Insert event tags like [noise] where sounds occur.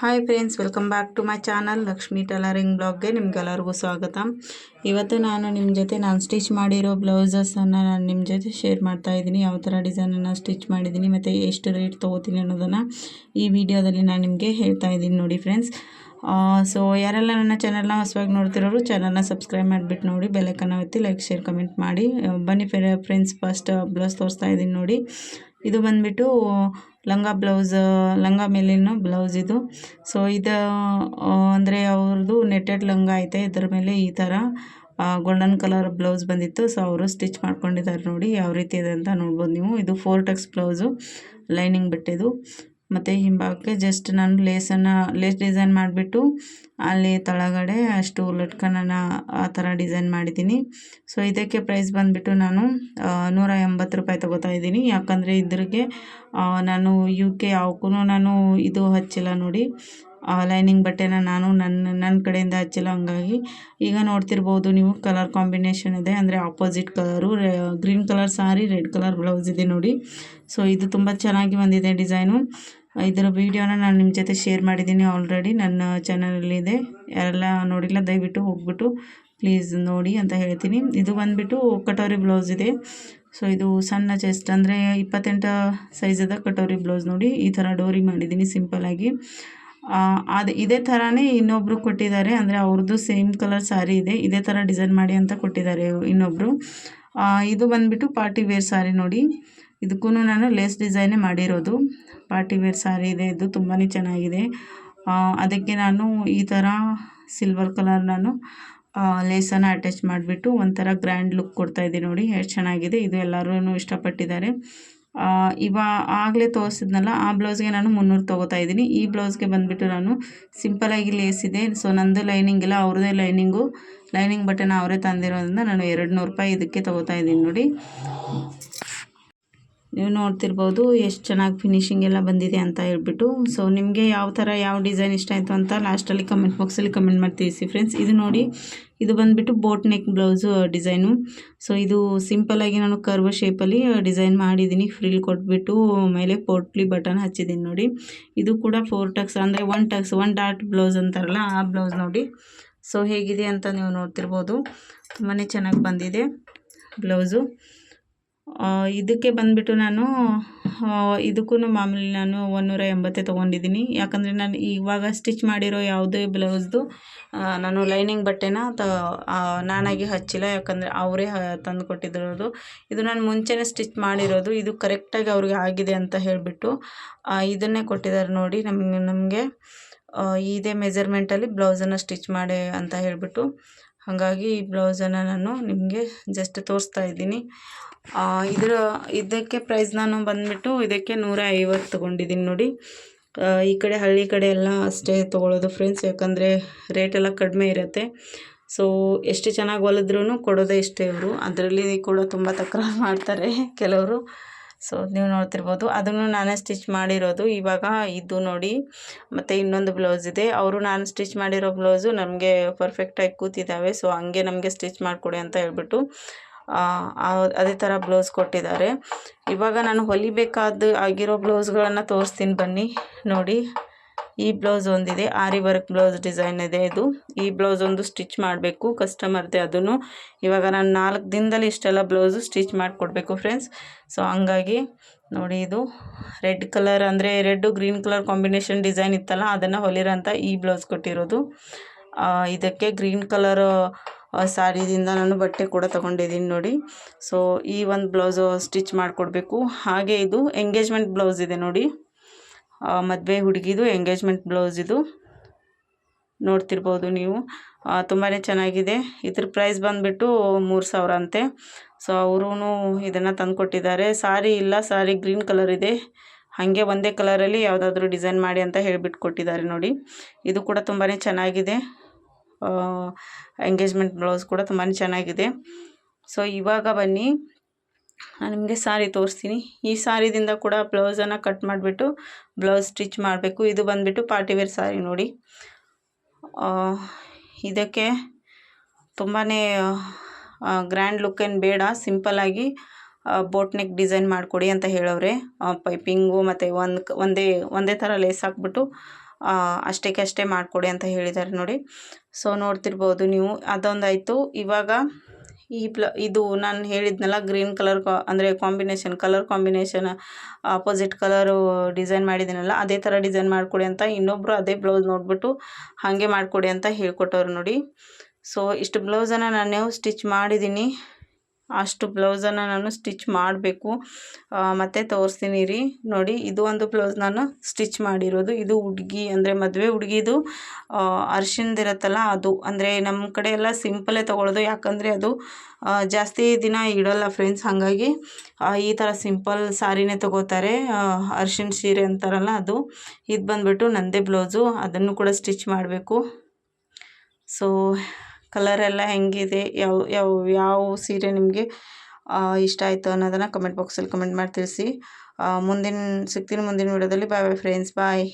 Hi friends, welcome back to my channel Lakshmi tailoring ಬ್ಲಾಗ್ಗೆ ನಿಮ್ಗೆಲ್ಲರಿಗೂ ಸ್ವಾಗತ. ಇವತ್ತು ನಾನು ನಿಮ್ಮ ಜೊತೆ ನಾನು ಸ್ಟಿಚ್ ಮಾಡಿರೋ ಬ್ಲೌಸಸನ್ನು ನಾನು ನಿಮ್ಮ ಜೊತೆ ಶೇರ್ ಮಾಡ್ತಾ ಇದ್ದೀನಿ. ಯಾವ ಥರ ಡಿಸೈನನ್ನು ಸ್ಟಿಚ್ ಮಾಡಿದ್ದೀನಿ, ಮತ್ತು ಎಷ್ಟು ರೇಟ್ ತೊಗೋತೀನಿ ಅನ್ನೋದನ್ನು ಈ ವಿಡಿಯೋದಲ್ಲಿ ನಾನು ನಿಮಗೆ ಹೇಳ್ತಾ ಇದ್ದೀನಿ ನೋಡಿ ಫ್ರೆಂಡ್ಸ್. ಸೊ ಯಾರೆಲ್ಲ ನನ್ನ ಚಾನಲ್ನ ಹೊಸವಾಗಿ ನೋಡ್ತಿರೋರು ಚಾನಲ್ನ ಸಬ್ಸ್ಕ್ರೈಬ್ ಮಾಡಿಬಿಟ್ಟು ನೋಡಿ ಬೆಲೆಕನ್ನು ಒತ್ತಿ ಲೈಕ್ ಶೇರ್ ಕಮೆಂಟ್ ಮಾಡಿ. ಬನ್ನಿ ಫ್ರೆಂಡ್ಸ್ ಫಸ್ಟ್ ಬ್ಲೌಸ್ ತೋರಿಸ್ತಾ ಇದ್ದೀನಿ ನೋಡಿ. ಇದು ಬಂದ್ಬಿಟ್ಟು ಲಂಗ ಬ್ಲೌಸ್, ಲಂಗ ಮೇಲಿನ ಬ್ಲೌಸ್ ಇದು. ಸೊ ಇದು ಅಂದರೆ ಅವ್ರದ್ದು ನೆಟ್ಟೆಡ್ ಲಂಗ ಐತೆ. ಇದ್ರ ಮೇಲೆ ಈ ಥರ ಗೋಲ್ಡನ್ ಕಲರ್ ಬ್ಲೌಸ್ ಬಂದಿತ್ತು. ಸೊ ಅವರು ಸ್ಟಿಚ್ ಮಾಡ್ಕೊಂಡಿದ್ದಾರೆ ನೋಡಿ, ಯಾವ ರೀತಿ ಇದೆ ಅಂತ ನೋಡ್ಬೋದು ನೀವು. ಇದು ಫೋರ್ ಟೆಕ್ಸ್ ಬ್ಲೌಸು ಲೈನಿಂಗ್ ಬಟ್ಟೆದು ಮತ್ತು ಹಿಂಭಾಗಕ್ಕೆ ಜಸ್ಟ್ ನಾನು ಲೇಸನ್ನು ಲೇಸ್ ಡಿಸೈನ್ ಮಾಡಿಬಿಟ್ಟು ಅಲ್ಲಿ ತಳಗಡೆ ಅಷ್ಟು ಲಟ್ಕನನ್ನು ಆ ಥರ ಡಿಸೈನ್ ಮಾಡಿದ್ದೀನಿ. ಸೊ ಇದಕ್ಕೆ ಪ್ರೈಸ್ ಬಂದುಬಿಟ್ಟು ನಾನು ನೂರ ಎಂಬತ್ತು ರೂಪಾಯಿ ತೊಗೋತಾ ಇದ್ದೀನಿ. ಯಾಕಂದರೆ ಇದ್ರಿಗೆ ನಾನು ಯು ಕೆ ಯಾವಕ್ಕೂ ನಾನು ಇದು ಹಚ್ಚಿಲ್ಲ ನೋಡಿ. ಲೈನಿಂಗ್ ಬಟ್ಟೆನ ನಾನು ನನ್ನ ನನ್ನ ಕಡೆಯಿಂದ ಹಚ್ಚಿಲ್ಲ ಹಂಗಾಗಿ. ಈಗ ನೋಡ್ತಿರ್ಬೋದು ನೀವು ಕಲರ್ ಕಾಂಬಿನೇಷನ್ ಇದೆ. ಅಂದರೆ opposite colour green colour sari red colour blouse ಇದೆ ನೋಡಿ. ಸೊ ಇದು ತುಂಬ ಚೆನ್ನಾಗಿ ಬಂದಿದೆ ಡಿಸೈನು ಇದರ ವೀಡಿಯೋನ ನಾನು ನಿಮ್ಮ ಜೊತೆ ಶೇರ್ ಮಾಡಿದ್ದೀನಿ ಆಲ್ರೆಡಿ ನನ್ನ ಚಾನಲಲ್ಲಿದೆ ಯಾರೆಲ್ಲ ನೋಡಿಲ್ಲ, ದಯವಿಟ್ಟು ಹೋಗ್ಬಿಟ್ಟು ಪ್ಲೀಸ್ ನೋಡಿ ಅಂತ ಹೇಳ್ತೀನಿ. ಇದು ಬಂದುಬಿಟ್ಟು ಕಟೋರಿ ಬ್ಲೌಸ್ ಇದೆ. ಸೊ ಇದು ಸಣ್ಣ ಚೆಸ್ಟ್ ಅಂದರೆ ಇಪ್ಪತ್ತೆಂಟು ಸೈಜದ ಕಟೋರಿ ಬ್ಲೌಸ್ ನೋಡಿ. ಈ ಥರ ಡೋರಿ ಮಾಡಿದ್ದೀನಿ ಸಿಂಪಲಾಗಿ ಅದು ಇದೇ ಥರನೇ ಇನ್ನೊಬ್ಬರು ಕೊಟ್ಟಿದ್ದಾರೆ. ಅಂದರೆ ಅವ್ರದ್ದು ಸೇಮ್ ಕಲರ್ ಸ್ಯಾರಿ ಇದೆ. ಇದೇ ಥರ ಡಿಸೈನ್ ಮಾಡಿ ಅಂತ ಕೊಟ್ಟಿದ್ದಾರೆ ಇನ್ನೊಬ್ಬರು ಇದು ಬಂದುಬಿಟ್ಟು ಪಾರ್ಟಿ ವೇರ್ ಸ್ಯಾರಿ ನೋಡಿ. ಇದಕ್ಕೂ ನಾನು ಲೇಸ್ ಡಿಸೈನೇ ಮಾಡಿರೋದು. ಪಾರ್ಟಿ ವೇರ್ ಸ್ಯಾರಿ ಇದೆ, ಇದು ತುಂಬಾ ಚೆನ್ನಾಗಿದೆ. ಅದಕ್ಕೆ ನಾನು ಈ ಥರ ಸಿಲ್ವರ್ ಕಲರ್ ನಾನು ಲೇಸನ್ನು ಅಟ್ಯಾಚ್ ಮಾಡಿಬಿಟ್ಟು ಒಂಥರ ಗ್ರ್ಯಾಂಡ್ ಲುಕ್ ಕೊಡ್ತಾ ಇದ್ದೀನಿ ನೋಡಿ ಎಷ್ಟು ಚೆನ್ನಾಗಿದೆ. ಇದು ಎಲ್ಲರೂ ಇಷ್ಟಪಟ್ಟಿದ್ದಾರೆ. ಇವಾಗ ಇವಾ ಆಗಲೇ ತೋರಿಸಿದ್ನಲ್ಲ, ಆ ಬ್ಲೌಸ್ಗೆ ನಾನು ಮುನ್ನೂರು ತೊಗೋತಾ ಇದ್ದೀನಿ. ಈ ಬ್ಲೌಸ್ಗೆ ಬಂದುಬಿಟ್ಟು ನಾನು ಸಿಂಪಲಾಗಿ ಲೇಸಿದೆ ಸೊ ನಂದು ಲೈನಿಂಗ್ ಇಲ್ಲ, ಅವ್ರದ್ದೇ ಲೈನಿಂಗು ಲೈನಿಂಗ್ ಬಟನ್ ಅವರೇ ತಂದಿರೋದ್ರಿಂದ ನಾನು ಎರಡು ನೂರು ರೂಪಾಯಿ ಇದಕ್ಕೆ ತೊಗೋತಾ ಇದ್ದೀನಿ ನೋಡಿ. ನೀವು ನೋಡ್ತಿರ್ಬೋದು ಎಷ್ಟು ಚೆನ್ನಾಗಿ ಫಿನಿಶಿಂಗ್ ಎಲ್ಲ ಬಂದಿದೆ ಅಂತ ಹೇಳ್ಬಿಟ್ಟು. ಸೊ ನಿಮಗೆ ಯಾವ ಥರ ಯಾವ ಡಿಸೈನ್ ಇಷ್ಟ ಆಯಿತು ಅಂತ ಲಾಸ್ಟಲ್ಲಿ ಕಮೆಂಟ್ ಬಾಕ್ಸಲ್ಲಿ ಕಮೆಂಟ್ ಮಾಡಿ ತಿಳಿಸಿ ಫ್ರೆಂಡ್ಸ್ ಇದು ನೋಡಿ, ಇದು ಬಂದುಬಿಟ್ಟು boat neck blouse design so ಇದು ಸಿಂಪಲಾಗಿ ನಾನು ಕರ್ವ ಶೇಪಲ್ಲಿ ಡಿಸೈನ್ ಮಾಡಿದ್ದೀನಿ. ಫ್ರಿಲ್ ಕೊಟ್ಬಿಟ್ಟು ಮೇಲೆ ಪೋಟ್ಲಿ ಬಟನ್ ಹಚ್ಚಿದ್ದೀನಿ ನೋಡಿ. ಇದು ಕೂಡ ಫೋರ್ ಟಕ್ಸ್ ಅಂದರೆ one tucks one dot blouse ಅಂತಾರಲ್ಲ, ಆ ಬ್ಲೌಸ್ ನೋಡಿ. ಸೊ ಹೇಗಿದೆ ಅಂತ ನೀವು ನೋಡ್ತಿರ್ಬೋದು. ತುಂಬಾ ಚೆನ್ನಾಗಿ ಬಂದಿದೆ ಬ್ಲೌಸು ಇದಕ್ಕೆ ಬಂದುಬಿಟ್ಟು ನಾನು ಇದಕ್ಕೂ ಮಾಮೂಲಿ ನಾನು ಒಂದೂರ ಎಂಬತ್ತೇ ತೊಗೊಂಡಿದ್ದೀನಿ. ಯಾಕಂದರೆ ನಾನು ಇವಾಗ ಸ್ಟಿಚ್ ಮಾಡಿರೋ ಯಾವುದೇ ಬ್ಲೌಸ್ದು ನಾನು ಲೈನಿಂಗ್ ಬಟ್ಟೆನ ತ ನಾನಾಗಿ ಹಚ್ಚಿಲ್ಲ. ಯಾಕಂದರೆ ಅವರೇ ತಂದು ಕೊಟ್ಟಿದ್ದಿರೋದು ಇದು ನಾನು ಮುಂಚೆನೇ ಸ್ಟಿಚ್ ಮಾಡಿರೋದು. ಇದು ಕರೆಕ್ಟಾಗಿ ಅವ್ರಿಗೆ ಆಗಿದೆ ಅಂತ ಹೇಳಿಬಿಟ್ಟು ಇದನ್ನೇ ಕೊಟ್ಟಿದ್ದಾರೆ ನೋಡಿ. ನಮಗೆ ನಮಗೆ ಇದೇ ಮೆಜರ್ಮೆಂಟಲ್ಲಿ ಬ್ಲೌಸನ್ನು ಸ್ಟಿಚ್ ಮಾಡಿ ಅಂತ ಹೇಳಿಬಿಟ್ಟು, ಹಾಗಾಗಿ ಈ ಬ್ಲೌಸನ್ನು ನಾನು ನಿಮಗೆ ಜಸ್ಟ್ ತೋರಿಸ್ತಾ ಇದ್ದೀನಿ. ಇದರ, ಇದಕ್ಕೆ ಪ್ರೈಸ್ ನಾನು ಬಂದುಬಿಟ್ಟು ಇದಕ್ಕೆ ನೂರ ಐವತ್ತು ತೊಗೊಂಡಿದ್ದೀನಿ ನೋಡಿ ಈ ಕಡೆ ಹಳ್ಳಿ ಕಡೆ ಎಲ್ಲ ಅಷ್ಟೇ ತೊಗೊಳ್ಳೋದು ಫ್ರೆಂಡ್ಸ್ ಯಾಕಂದರೆ ರೇಟ್ ಎಲ್ಲ ಕಡಿಮೆ ಇರುತ್ತೆ. ಸೊ ಎಷ್ಟು ಚೆನ್ನಾಗಿ ಹೊಲಿದ್ರೂ ಕೊಡೋದೇ ಇಷ್ಟೇ ಇವರು. ಅದರಲ್ಲಿ ಕೂಡ ತುಂಬ ತಕರಾರು [laughs] ಮಾಡ್ತಾರೆ ಕೆಲವರು. ಸೊ ನೀವು ನೋಡ್ತಿರ್ಬೋದು. ಅದನ್ನು ನಾನೇ ಸ್ಟಿಚ್ ಮಾಡಿರೋದು. ಇವಾಗ ಇದು ನೋಡಿ, ಮತ್ತು ಇನ್ನೊಂದು ಬ್ಲೌಸ್ ಇದೆ. ಅವರು ನಾನು ಸ್ಟಿಚ್ ಮಾಡಿರೋ ಬ್ಲೌಸು ನಮಗೆ ಪರ್ಫೆಕ್ಟಾಗಿ ಕೂತಿದ್ದಾವೆ. ಸೊ ಹಂಗೆ ನಮಗೆ ಸ್ಟಿಚ್ ಮಾಡಿಕೊಡಿ ಅಂತ ಹೇಳ್ಬಿಟ್ಟು ಅದೇ ಥರ ಬ್ಲೌಸ್ ಕೊಟ್ಟಿದ್ದಾರೆ. ಇವಾಗ ನಾನು ಹೊಲಿಬೇಕಾದ ಆಗಿರೋ ಬ್ಲೌಸ್ಗಳನ್ನು ತೋರಿಸ್ತೀನಿ ಬನ್ನಿ. ನೋಡಿ, ಈ ಬ್ಲೌಸ್ ಒಂದಿದೆ ಆರಿ ವರ್ಕ್ ಬ್ಲೌಸ್ ಡಿಸೈನ್ ಇದೆ ಇದು. ಈ ಬ್ಲೌಸ್ ಒಂದು ಸ್ಟಿಚ್ ಮಾಡಬೇಕು ಕಸ್ಟಮರ್ದೆ ಅದನ್ನು. ಇವಾಗ ನಾನು ನಾಲ್ಕು ದಿನದಲ್ಲಿ ಇಷ್ಟೆಲ್ಲ ಬ್ಲೌಸು ಸ್ಟಿಚ್ ಮಾಡಿಕೊಡ್ಬೇಕು ಫ್ರೆಂಡ್ಸ್ ಸೊ ಹಂಗಾಗಿ ನೋಡಿ ಇದು ರೆಡ್ ಕಲರ್ ಅಂದರೆ red green colour combination design ಇತ್ತಲ್ಲ, ಅದನ್ನು ಹೊಲಿರೋಂಥ ಈ ಬ್ಲೌಸ್ ಕೊಟ್ಟಿರೋದು. ಇದಕ್ಕೆ ಗ್ರೀನ್ ಕಲರ್ ಸ್ಯಾರಿದಿಂದ ನಾನು ಬಟ್ಟೆ ಕೂಡ ತೊಗೊಂಡಿದ್ದೀನಿ ನೋಡಿ. ಸೊ ಈ ಒಂದು ಬ್ಲೌಸು ಸ್ಟಿಚ್ ಮಾಡಿಕೊಡ್ಬೇಕು. ಹಾಗೆ ಇದು ಎಂಗೇಜ್ಮೆಂಟ್ ಬ್ಲೌಸ್ ಇದೆ ನೋಡಿ. ಮದುವೆ ಹುಡುಗಿದು ಎಂಗೇಜ್ಮೆಂಟ್ ಬ್ಲೌಸ್ ಇದು. ನೋಡ್ತಿರ್ಬೋದು ನೀವು. ತುಂಬಾ ಚೆನ್ನಾಗಿದೆ. ಇದ್ರ ಪ್ರೈಸ್ ಬಂದುಬಿಟ್ಟು ಮೂರು ಸಾವಿರ ಅಂತೆ. ಸೊ ಅವರೂ ಇದನ್ನು ತಂದು ಕೊಟ್ಟಿದ್ದಾರೆ ಸಾರಿ ಇಲ್ಲ, ಸಾರಿ ಗ್ರೀನ್ ಕಲರ್ ಇದೆ. ಹಾಗೆ ಒಂದೇ ಕಲರಲ್ಲಿ ಯಾವುದಾದ್ರೂ ಡಿಸೈನ್ ಮಾಡಿ ಅಂತ ಹೇಳಿಬಿಟ್ಟು ಕೊಟ್ಟಿದ್ದಾರೆ ನೋಡಿ. ಇದು ಕೂಡ ತುಂಬಾ ಚೆನ್ನಾಗಿದೆ. ಎಂಗೇಜ್ಮೆಂಟ್ ಬ್ಲೌಸ್ ಕೂಡ ತುಂಬಾ ಚೆನ್ನಾಗಿದೆ. ಸೊ ಇವಾಗ ಬನ್ನಿ. ನಾನು ನಿಮಗೆ ಸಾರಿ ತೋರಿಸ್ತೀನಿ. ಈ ಸಾರಿದಿಂದ ಕೂಡ ಬ್ಲೌಸನ್ನು ಕಟ್ ಮಾಡಿಬಿಟ್ಟು ಬ್ಲೌಸ್ ಸ್ಟಿಚ್ ಮಾಡಬೇಕು. ಇದು ಬಂದುಬಿಟ್ಟು ಪಾರ್ಟಿವೇರ್ ಸಾರಿ ನೋಡಿ. ಇದಕ್ಕೆ ತುಂಬಾ ಗ್ರ್ಯಾಂಡ್ ಲುಕ್ ಏನು ಬೇಡ. ಸಿಂಪಲ್ಲಾಗಿ ಬೋಟ್ನೆಕ್ ಡಿಸೈನ್ ಮಾಡಿಕೊಡಿ ಅಂತ ಹೇಳವ್ರೆ. ಪೈಪಿಂಗು ಮತ್ತು ಒಂದು ಒಂದೇ ಒಂದೇ ಥರ ಲೇಸ್ ಹಾಕ್ಬಿಟ್ಟು ಅಷ್ಟಕ್ಕೆ ಅಷ್ಟೇ ಮಾಡಿಕೊಡಿ ಅಂತ ಹೇಳಿದ್ದಾರೆ ನೋಡಿ. ಸೊ ನೋಡ್ತಿರ್ಬೋದು ನೀವು. ಅದೊಂದಾಯಿತು. ಇವಾಗ ಈ ಪ್ಲ, ಇದು ನಾನು ಹೇಳಿದ್ನಲ್ಲ ಗ್ರೀನ್ ಕಲರ್ ಕಾ ಅಂದರೆ combination colour combination opposite colour design ಮಾಡಿದ್ದೀನಲ್ಲ ಅದೇ ಥರ ಡಿಸೈನ್ ಮಾಡಿಕೊಡಿ ಅಂತ ಇನ್ನೊಬ್ಬರು ಅದೇ ಬ್ಲೌಸ್ ನೋಡಿಬಿಟ್ಟು ಹಾಗೆ ಮಾಡಿಕೊಡಿ ಅಂತ ಹೇಳ್ಕೊಟ್ಟವ್ರು ನೋಡಿ. ಸೊ ಇಷ್ಟು ಬ್ಲೌಸನ್ನು ನಾನು ಸ್ಟಿಚ್ ಮಾಡಿದ್ದೀನಿ ಅಷ್ಟು ಬ್ಲೌಸನ್ನು ನಾನು ಸ್ಟಿಚ್ ಮಾಡಬೇಕು. ಮತ್ತು ತೋರಿಸ್ತೀನಿ ರೀ. ನೋಡಿ, ಇದು ಒಂದು ಬ್ಲೌಸ್ ನಾನು ಸ್ಟಿಚ್ ಮಾಡಿರೋದು. ಇದು ಹುಡುಗಿ, ಅಂದರೆ ಮದುವೆ ಹುಡುಗಿದು ಅರ್ಶಿನ್ದಿರತ್ತಲ್ಲ ಅದು. ಅಂದರೆ ನಮ್ಮ ಕಡೆ ಎಲ್ಲ ಸಿಂಪಲೇ ತೊಗೊಳೋದು. ಯಾಕಂದರೆ ಅದು ಜಾಸ್ತಿ ದಿನ ಇಡೋಲ್ಲ ಫ್ರೆಂಡ್ಸ್. ಹಾಗಾಗಿ ಈ ಥರ ಸಿಂಪಲ್ ಸಾರಿನೇ ತೊಗೋತಾರೆ. ಅರ್ಶಿನ ಸೀರೆ ಅಂತಾರಲ್ಲ ಅದು. ಇದು ಬಂದುಬಿಟ್ಟು ನಂದೇ ಬ್ಲೌಸು. ಅದನ್ನು ಕೂಡ ಸ್ಟಿಚ್ ಮಾಡಬೇಕು. ಸೊ ಕಲರೆಲ್ಲ ಹೆಂಗಿದೆ, ಯಾವ ಯಾವ ಯಾವ ಸೀರೆ ನಿಮಗೆ ಇಷ್ಟ ಆಯಿತು ಅನ್ನೋದನ್ನು ಕಮೆಂಟ್ ಬಾಕ್ಸಲ್ಲಿ ಕಮೆಂಟ್ ಮಾಡಿ ತಿಳಿಸಿ ಮುಂದಿನ ಸಿಗ್ತೀನಿ ಮುಂದಿನ ವೀಡಿಯೋದಲ್ಲಿ ಬಾಯ್ ಬಾಯ್ ಫ್ರೆಂಡ್ಸ್ ಬಾಯ್